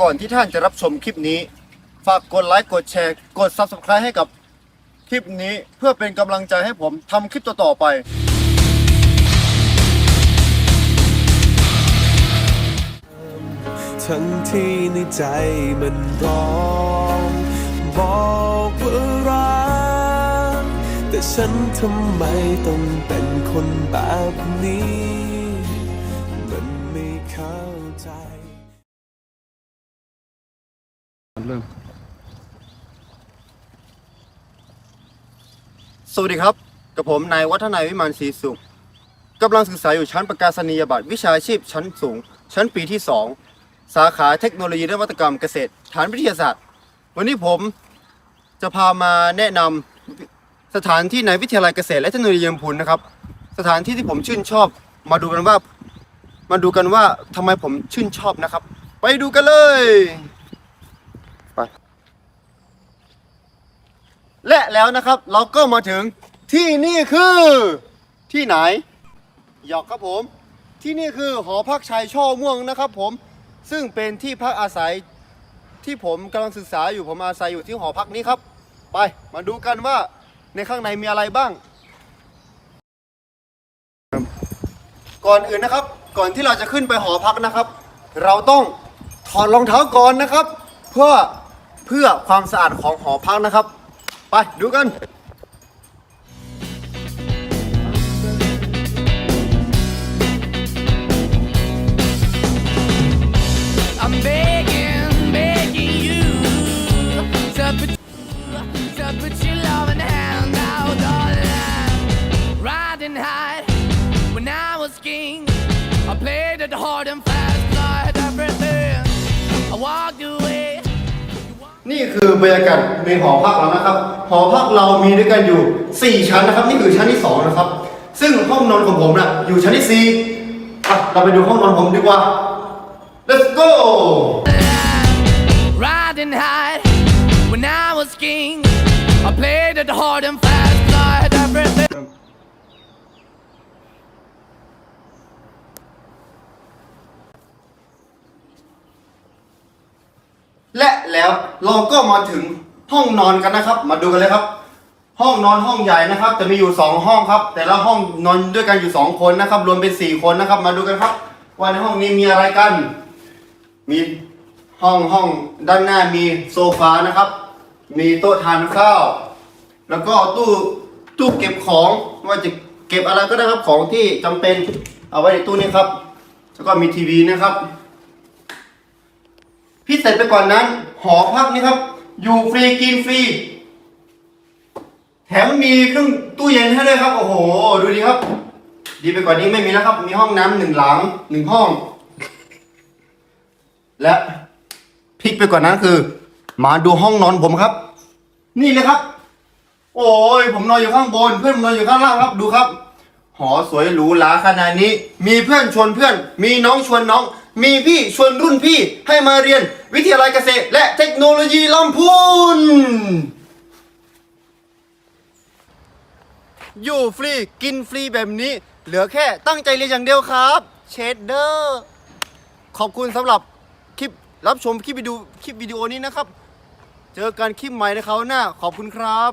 ก่อนที่ท่านจะรับชมคลิปนี้ ฝากกดไลค์กดแชร์ กด Subscribe ให้กับคลิปนี้เพื่อเป็นกำลังใจให้ผมทำคลิปต่อๆไป ทั้งที่ในใจมันร้องบอกว่ารักแต่ฉันทำไมต้องเป็นคนแบบนี้ เริ่มสวัสดีครับ กับผมนายวัฒนายวิมานศรีสุขกำลังศึกษาอยู่ชั้นประกาศนียบัตรวิชาชีพชั้นสูง ชั้นปีที่ 2 สาขาเทคโนโลยีและนวัตกรรมเกษตร ฐานวิทยาศาสตร์ วันนี้ผมจะพามาแนะนำสถานที่ในวิทยาลัยเกษตร และเทคโนโลยีลำพูนนะครับ สถานที่ที่ผมชื่นชอบ มาดูกันว่า มาดูกันว่าทำไมผมชื่นชอบนะครับ ไปดูกันเลย ไป และแล้วนะครับเราก็มาถึงที่นี่คือที่ไหน หยอกครับผม ที่นี่คือหอพักชายช่อม่วงนะครับผมซึ่งเป็นที่พักอาศัยที่ผมกำลังศึกษาอยู่ผมอาศัยอยู่ที่หอพักนี้ครับ ไปมาดูกันว่าในข้างในมีอะไรบ้าง ก่อนอื่นนะครับ ก่อนที่เราจะขึ้นไปหอพักนะครับ เราต้องถอดรองเท้าก่อนนะครับ เพื่อเพื่อความสะอาดของหอพักนะครับ ดูกัน I'm begging, begging you to put, to put your loving hand out on the line. Riding high when I was king. I played it hard and fast, I had everything. I walked away. นี่คือบรรยากาศในหอพักเรานะครับ หอพักเรามีด้วยกันอยู่ 4 ชั้นนะครับ นี่คือชั้นที่ 2 นะครับ ซึ่งห้องนอนของผมนะ่ะอยู่ชั้นที่4อะเราไปดูห้องนอนผมดีกว่า let's go Riding high when I was king. I played it hard and fast, I had everything. และแล้วเราก็มาถึงห้องนอนกันนะครับ มาดูกันเลยครับ ห้องนอนห้องใหญ่นะครับ จะมีอยู่ 2 ห้องครับ แต่ละห้องนอนด้วยกันอยู่ 2 คนนะครับ รวมเป็น 4 คนนะครับ มาดูกันครับ ว่าในห้องนี้มีอะไรกัน มีห้องห้องด้านหน้ามีโซฟานะครับ มีโต๊ะทานข้าว แล้วก็ตู้ตู้เก็บของว่าจะเก็บอะไรก็ได้ครับของที่จำเป็นเอาไว้ในตู้นี้ครับ แล้วก็มีทีวีนะครับ พิเศษไปกว่านนั้น หอพักนี่ครับ อยู่ฟรีกินฟรี แถมมีเครื่องตู้เย็นให้ด้วยครับ โอ้โห ดูดีครับ ดีไปกว่านี้ไม่มีแล้วครับ มีห้องน้ำหนึ่งหลังหนึ่งห้อง และพลิกไปกว่านั้นคือ มาดูห้องนอนผมครับ นี่เลยครับ โอ้ยผมนอนอยู่ข้างบน เพื่อนผมนอนอยู่ข้างล่างครับดูครับ หอสวยหรูหราขนาดนี้ มีเพื่อนชวนเพื่อน มีน้องชวนน้อง มีพี่ชวนรุ่นพี่ให้มาเรียนวิทยาลัยเกษตร และเทคโนโลยีลำพูน อยู่ฟรีกินฟรีแบบนี้ เหลือแค่ตั้งใจเรียนอย่างเดียวครับเชดเดอร์ขอบคุณสำหรับคลิปรับชมคลิปวิดีโอคลิปวิดีโอนี้นะครับ เจอกันคลิปใหม่ในคราวหน้าขอบคุณครับ